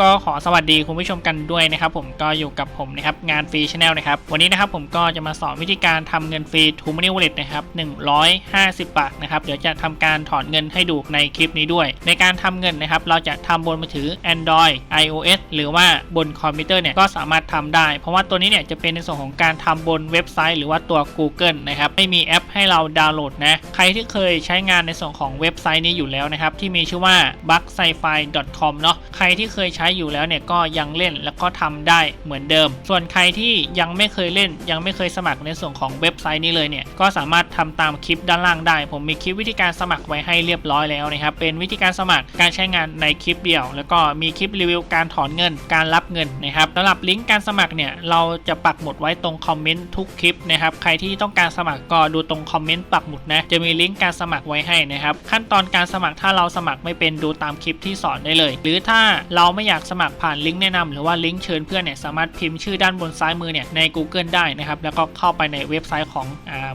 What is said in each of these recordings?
ก็ขอสวัสดีคุณผู้ชมกันด้วยนะครับผมก็อยู่กับผมนะครับงานฟรีชาแนลนะครับวันนี้นะครับผมก็จะมาสอนวิธีการทำเงินฟรี t ูมัน y Wallet นะครับ150 บาทนะครับเดี๋ยวจะทำการถอนเงินให้ดูในคลิปนี้ด้วย ในการทำเงินนะครับเราจะทำบนมือถือ Android iOS หรือว่าบนคอมพิวเตอร์เนี่ยก็สามารถทำได้ เพราะว่าตัวนี้เนี่ยจะเป็นในส่วนของการทำบนเว็บไซต์ หรือว่าตัว Google นะครับไม่มีแอปให้เราดาวน์โหลดนะใครที่เคยใช้งานในส่วนของเว็บไซต์นี้อยู่แล้วนะครับที่มีชื่อว่า b u g s c i f i com เนาะใครที่เคยใช้อยู่แล้วเนี่ยก็ยังเล่นแล้วก็ทำได้เหมือนเดิม ส่วนใครที่ยังไม่เคยเล่น ยังไม่เคยสมัครในส่วนของเว็บไซต์นี้เลยเนี่ยก็สามารถทำตามคลิปด้านล่างได้ ผมมีคลิปวิธีการสมัครไว้ให้เรียบร้อยแล้วนะครับเป็นวิธีการสมัครการใช้งานในคลิปเดียว แล้วก็มีคลิปรีวิวการถอนเงินการรับเงินนะครับสำหรับลิงก์การสมัครเนี่ยเราจะปักหมุดไว้ตรงคอมเมนต์ทุกคลิปนะครับใครที่ต้องการสมัครก็ดูตรงคอมเมนต์ปักหมุดนะจะมีลิงก์การสมัครไว้ให้นะครับขั้นตอนการสมัครถ้าเราสมัครไม่เป็นดูตามคลิปที่สอนได้เลย หรือถ้าเราไม่อยากสมัครผ่านลิงก์แนะนำหรือว่าลิงก์เชิญเพื่อนเนี่ยสามารถพิมพ์ชื่อด้านบนซ้ายมือเนี่ยใน Google ได้นะครับแล้วก็เข้าไปในเว็บไซต์ของ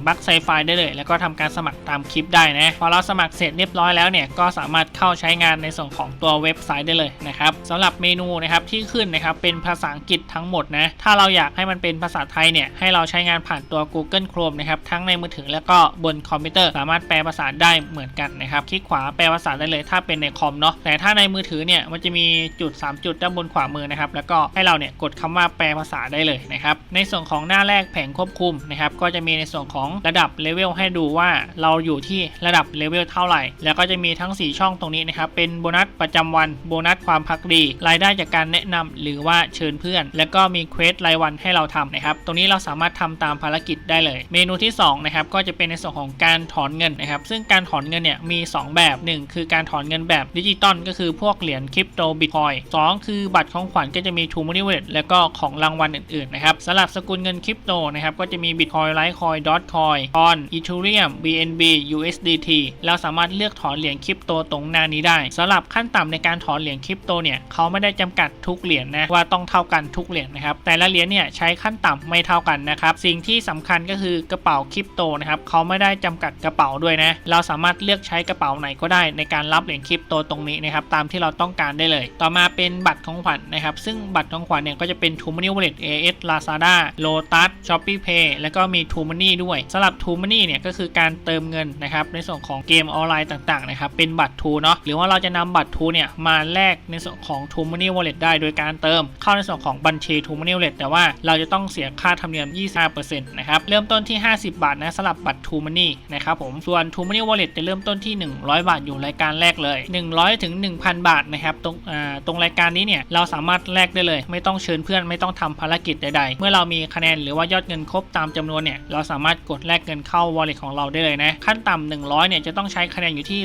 บัคไซไฟได้เลย แล้วก็ทำการสมัครตามคลิปได้นะพอเราสมัครเสร็จเรียบร้อยแล้วเนี่ยก็สามารถเข้าใช้งานในส่วนของตัวเว็บไซต์ได้เลยนะครับสำหรับเมนูนะครับที่ขึ้นนะครับเป็นภาษาอังกฤษทั้งหมดนะถ้าเราอยากให้มันเป็นภาษาไทยเนี่ยให้เราใช้งานผ่านตัว Google Chrome นะครับทั้งในมือถือแล้วก็บนคอมพิวเตอร์สามารถแปลภาษาได้เหมือนกันนะครับคลิกขวาแปลภาษาได้เลย ถ้าเป็นในคอมเนาะแต่ถ้าในมือถือเนี่ยมันจะมีจุด3 จุดด้านบนขวามือนะครับแล้วก็ให้เราเนี่ยกดคำว่าแปลภาษาได้เลยนะครับในส่วนของหน้าแรกแผงควบคุมนะครับก็จะมีในส่วนของระดับเลเวลให้ดูว่าเราอยู่ที่ระดับเลเวลเท่าไหร่ แล้วก็จะมีทั้ง 4 ช่องตรงนี้นะครับเป็นโบนัสประจำวันโบนัสความพักดี รายได้จากการแนะนำหรือว่าเชิญเพื่อน แล้วก็มีเควสรายวันให้เราทำนะครับตรงนี้เราสามารถทำตามภารกิจได้เลย เมนูที่2นะครับก็จะเป็นในส่วนของการถอนเงินนะครับซึ่งการถอนเงินเนี่ยมี 2 แบบ 1 คือการถอนเงินแบบดิจิตอลก็คือพวกเหรียญคริปโตบิตคอยสองคือบัตรของขวัญก็จะมี t ูม e น y Wallet แล้วก็ของรางวัลอื่นๆนะครับสำหรับสกุลเงินคริปโตนะครับก็จะมี Bitcoin Litecoin Dogecoin On Ethereum BNB USDT เราสามารถเลือกถอนเหรียญคริปโตตรงหน้านี้ได้สำหรับขั้นต่ำในการถอนเหรียญคริปโตเนี่ยเขาไม่ได้จำกัดทุกเหรียญนะว่าต้องเท่ากันทุกเหรียญนะครับแต่ละเหรียญเนี่ยใช้ขั้นต่ำไม่เท่ากันนะครับสิ่งที่สำคัญก็คือกระเป๋าคริปโตนะครับเขาไม่ได้จำกัดกระเป๋าด้วยนะเราสามารถเลือกใช้กระเป๋าไหนก็ได้ในการรับเหรียญคริปโตตรงนี้นะครับตามที่เราต้องการได้เลย ต่อมาเป็น็นบัตรของขวัญนนะครับ ซึ่งบัตรของขวัญเนี่ยก็จะเป็น t ูมัน y Wallet AS Lazada Lotus Shopee Pay แล้วก็มี t ูมัน y ด้วยสำหรับ t ูมัน y เนี่ยก็คือการเติมเงินนะครับในส่วนของเกมออนไลน์ต่างๆนะครับเป็นบัตรทูเนาะหรือว่าเราจะนำบัตรทูเนี่ยมาแลกในส่วนของ t ูมัน y Wallet ได้ โดยการเติมเข้าในส่วนของบัญชี t ูมัน y Wallet แต่ว่าเราจะต้องเสียค่าธรรมเนียม 25%นะครับเริ่มต้นที่ 50 บาทนะสำหรับบัตร t ูมัน y นะครับผมส่วน t ูมัน y Wallet จะเริ่มต้นที่ 100 บาทอยู่รายการแรกเลย 100ถึง1,000 บาทนะครับตรงอ่าตรงรายการนี้เนี่ยเราสามารถแลกได้เลย ไม่ต้องเชิญเพื่อนไม่ต้องทำภารกิจใดๆ เมื่อเรามีคะแนนหรือว่ายอดเงินครบตามจำนวนเนี่ยเราสามารถกดแลกเงินเข้า wallet ของเราได้เลยนะขั้นต่ำ100เนี่ยจะต้องใช้คะแนนอยู่ที่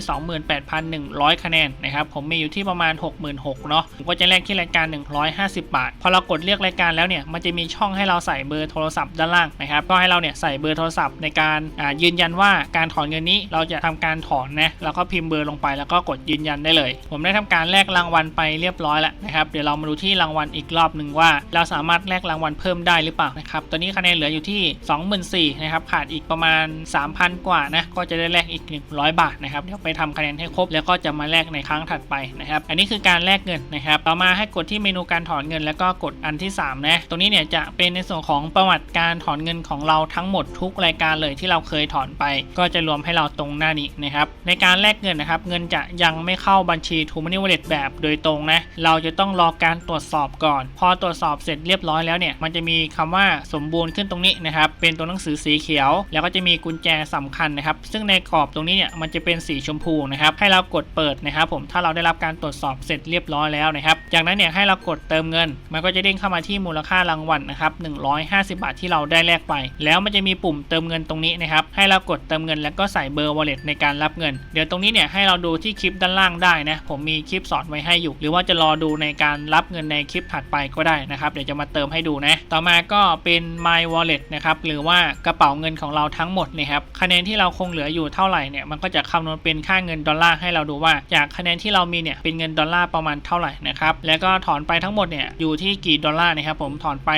28,100 คะแนนนะครับผมมีอยู่ที่ประมาณ 66,000เนาะผมก็จะแลกที่รายการ 150 บาท พอเรากดเลือกรายการแล้วเนี่ยมันจะมีช่องให้เราใส่เบอร์โทรศัพท์ด้านล่างนะครับก็ให้เราเนี่ยใส่เบอร์โทรศัพท์ในการยืนยันว่าการถอนเงินนี้เราจะทำการถอนนะแล้วก็พิมพ์เบอร์ลงไปแล้วก็กดยืนยันได้เลย ผมได้ทำการแลกรางวัลไปเรียบร้อยแล้วนะครับเดี๋ยวเรามาดูที่รางวัลอีกรอบหนึ่งว่า เราสามารถแลกรางวัลเพิ่มได้หรือเปล่านะครับตอนนี้คะแนนเหลืออยู่ที่ 24,000นะครับขาดอีกประมาณ 3,000 กว่านะก็จะได้แลกอีก 100 บาทนะครับเดี๋ยวไปทำคะแนนให้ครบแล้วก็จะมาแลกในครั้งถัดไปนะครับอันนี้คือการแลกเงินนะครับต่อมาให้กดที่เมนูการถอนเงิน แล้วก็กดอันที่3นะตรงนี้เนี่ยจะเป็นในส่วนของประวัติการถอนเงินของเราทั้งหมดทุกรายการเลยที่เราเคยถอนไป ก็จะรวมให้เราตรงหน้านี้นะครับในการแลกเงินนะครับเงินจะยังไม่เข้าบัญชี t ูมัน y Wallet แบบโดยตรงนะเราราจะต้องรอการตรวจสอบก่อน พอตรวจสอบเสร็จเรียบร้อยแล้วเนี่ยมันจะมีคำว่าสมบูรณ์ขึ้นตรงนี้นะครับเป็นตัวหนังสือสีเขียว แล้วก็จะมีกุญแจสำคัญนะครับ ซึ่งในกรอบตรงนี้เนี่ยมันจะเป็นสีชมพูนะครับให้เรากดเปิดนะครับผมถ้าเราได้รับการตรวจสอบเสร็จเรียบร้อยแล้วนะครับจากนั้นเนี่ยให้เรากดเติมเงิน มันก็จะเด้งเข้ามาที่มูลค่ารางวัลนะครับ150 บาทที่เราได้แลกไป แล้วมันจะมีปุ่มเติมเงินตรงนี้นะครับให้เรากดเติมเงิน แล้วก็ใส่เบอร์ wallet ในการรับเงิน เดี๋ยวตรงนี้เนี่ยให้เราดูที่คลิปด้านล่างได้นะผมมีคลิปสอนไว้ให้อยู่ หรือว่าจะรอดูในการรับเงินในคลิปถัดไปก็ได้นะครับเดี๋ยวจะมาเติมให้ดูนะ ต่อมาก็เป็น my wallet นะครับหรือว่ากระเป๋าเงินของเราทั้งหมดนะครับคะแนนที่เราคงเหลืออยู่เท่าไหร่เนี่ยมันก็จะคำนวณเป็นค่าเงินดอลลาร์ให้เราดูว่าจากคะแนนที่เรามีเนี่ยเป็นเงินดอลลาร์ประมาณเท่าไหร่นะครับแล้วก็ถอนไปทั้งหมดเนี่ยอยู่ที่กี่ดอลลาร์นะครับผมถอนไป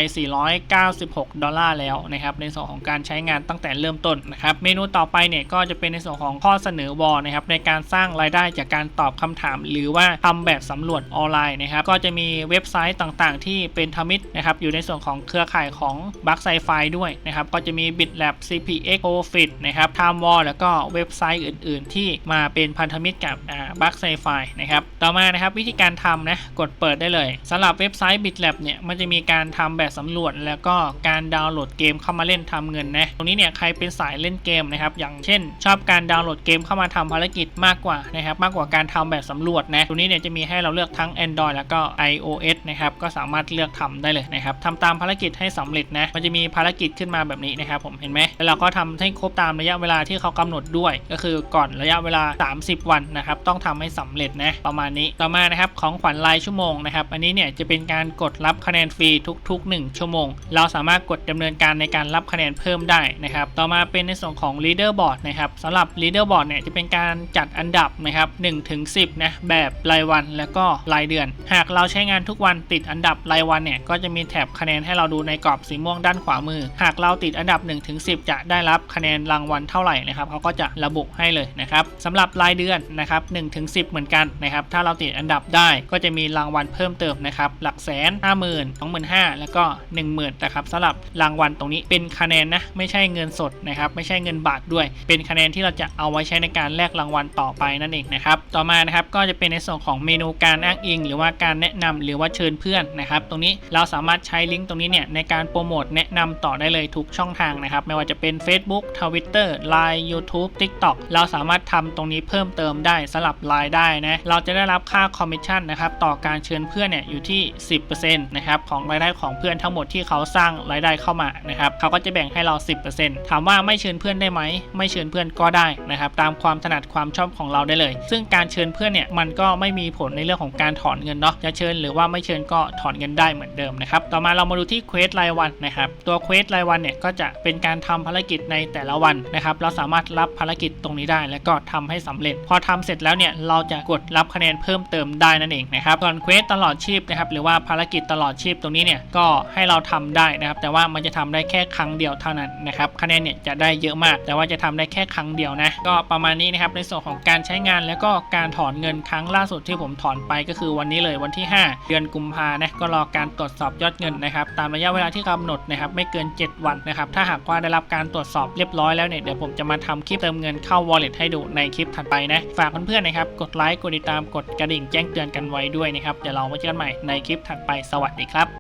496 ดอลลาร์แล้วนะครับในส่วนของการใช้งานตั้งแต่เริ่มต้นนะครับเมนูต่อไปเนี่ยก็จะเป็นในส่วนของข้อเสนอวอลนะครับในการสร้างรายได้จากการตอบคำถาม หรือว่าทำแบบสำรวจออนไลน์นะครับ ก็จะมีเว็บไซต์ต่างๆ ที่เป็นธมิตนะครับ อยู่ในส่วนของเครือข่ายของบัคไซไฟด้วยนะครับ ก็จะมี BitLab CPX Profit นะครับ Time War แล้วก็เว็บไซต์อื่น ๆ ที่มาเป็นพันธมิตรกับบัคไซไฟนะครับ ต่อมานะครับวิธีการทำนะ กดเปิดได้เลยสำหรับเว็บไซต์ BitLab เนี่ย มันจะมีการทำแบบสำรวจ แล้วก็การดาวน์โหลดเกมเข้ามาเล่นทำเงินนะ ตรงนี้เนี่ยใครเป็นสายเล่นเกมนะครับ อย่างเช่น ชอบการดาวน์โหลดเกมเข้ามาทำภารกิจมากกว่านะครับ มากกว่าการทำแบบสำรวจนะ ตรงนี้เนี่ยจะมีให้เราเลือกทั้ง Android แล้วก็ iOS นะครับก็สามารถเลือกทำได้เลยนะครับทำตามภารกิจให้สำเร็จนะมันจะมีภารกิจขึ้นมาแบบนี้นะครับผมเห็นไหมแล้วเราก็ทำให้ครบตามระยะเวลาที่เขากำหนดด้วย ก็คือก่อนระยะเวลา 30 วันนะครับต้องทำให้สำเร็จนะประมาณนี้ต่อมานะครับของขวัญรายชั่วโมงนะครับอันนี้เนี่ยจะเป็นการกดรับคะแนนฟรีทุก ๆ 1 ชั่วโมง เราสามารถกดดำเนินการในการรับคะแนนเพิ่มได้นะครับต่อมาเป็นในส่วนของ leaderboard นะครับสำหรับ leaderboard เนี่ยจะเป็นการจัดอันดับนะครับ1ถึง10นะแบบรายวันแล้วก็รายเดือนหากเราใช้งานทุกวันติดอันดับรายวันเนี่ยก็จะมีแถบคะแนนให้เราดูในกรอบสีม่วงด้านขวามือ หากเราติดอันดับ1ถึง10 จะได้รับคะแนนรางวัลเท่าไหร่นะครับเขาก็จะระบุให้เลยนะครับสำหรับรายเดือนนะครับ1ถึง10 เหมือนกันนะครับถ้าเราติดอันดับได้ก็จะมีรางวัลเพิ่มเติมนะครับหลักแสนห้าหมื่นสองหมื่นห้าแล้วก็หนึ่งหมื่นนะครับสำหรับรางวัลตรงนี้เป็นคะแนนนะไม่ใช่เงินสดนะครับไม่ใช่เงินบาทด้วย เป็นคะแนนที่เราจะเอาไว้ใช้ในการแลกรางวัลต่อไปนั่นเองนะครับต่อมานะครับก็จะเป็นในส่วนของเมนูการอ้างอิงหรือว่าการแนะนำหรือว่าเชิญเพื่อนนะครับ ตรงนี้เราสามารถใช้ลิงก์ตรงนี้เนี่ยในการโปรโมทแนะนำต่อได้เลยทุกช่องทางนะครับ ไม่ว่าจะเป็น Facebook Twitter Line YouTube TikTok เราสามารถทำตรงนี้เพิ่มเติมได้สลับรายได้นะเราจะได้รับค่าคอมมิชชั่นนะครับต่อการเชิญเพื่อนเนี่ยอยู่ที่ 10%นะครับของรายได้ของเพื่อนทั้งหมดที่เขาสร้างรายได้เข้ามานะครับเขาก็จะแบ่งให้เรา 10%ถามว่าไม่เชิญเพื่อนได้ไหมไม่เชิญเพื่อนก็ได้นะครับตามความถนัดความชอบของเราได้เลย ซึ่งการเชิญเพื่อนเนี่ยมันก็ไม่มีผลในเรื่องของการถอนเงินเนาะจะเชิญหรือว่าไม่เชิญก็ถอนเงินได้เหมือนเดิมนะครับต่อมาเรามาดูที่เควสรายวันนะครับตัวเควสรายวันเนี่ยก็จะเป็นการทำภารกิจในแต่ละวันนะครับเราสามารถรับภารกิจตรงนี้ได้ แล้วก็ทำให้สำเร็จ พอทำเสร็จแล้วเนี่ยเราจะกดรับคะแนนเพิ่มเติมได้นั่นเองนะครับส่วนเควสตลอดชีพนะครับหรือว่าภารกิจตลอดชีพตรงนี้เนี่ยก็ให้เราทำได้นะครับแต่ว่ามันจะทำได้แค่ครั้งเดียวเท่านั้นนะครับคะแนนเนี่ยจะได้เยอะมาก แต่ว่าจะทำได้แค่ครั้งเดียวนะก็ประมาณนี้นะครับในส่วนของการใช้งานแล้วก็การถอนเงินครั้งล่าสุดที่ผมถอนไปก็คือวันนี้เลยวันที่ 5 เดือนกุมภานะก็รอการตรวจสอบยอดเงินนะครับตามระยะเวลาที่กำหนดนะครับไม่เกิน 7 วันนะครับถ้าหากว่าได้รับการตรวจสอบเรียบร้อยแล้วเนี่ยเดี๋ยวผมจะมาทำคลิปเติมเงินเข้า wallet ให้ดูในคลิปถัดไปนะฝากเพื่อนๆนะครับกดไลค์กดติดตามกดกระดิ่งแจ้งเตือนกันไว้ด้วยนะครับเดี๋ยวเราไว้เจอกันใหม่ในคลิปถัดไปสวัสดีครับ